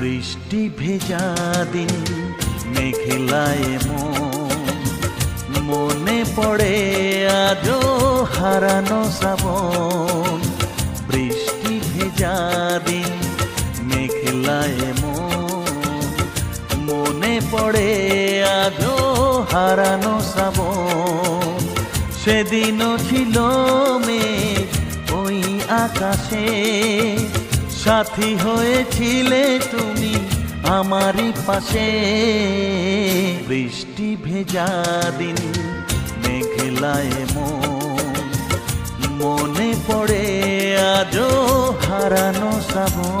বৃষ্টি ভেজা দিন, মেঘলায় মন। মনে পড়ে আজও হারানো শ্রাবণ। বৃষ্টি ভেজা দিন, মেঘলায় মন। মনে পড়ে আজও হারানো শ্রাবণ। সেদিনও ছিল মেঘ ওই আকাশে। সাথী হয়েছিলে তুমি আমারই পাশে। বৃষ্টি ভেজা দিন, মেঘলায় মন। মনে পড়ে আজও হারানো শ্রাবণ।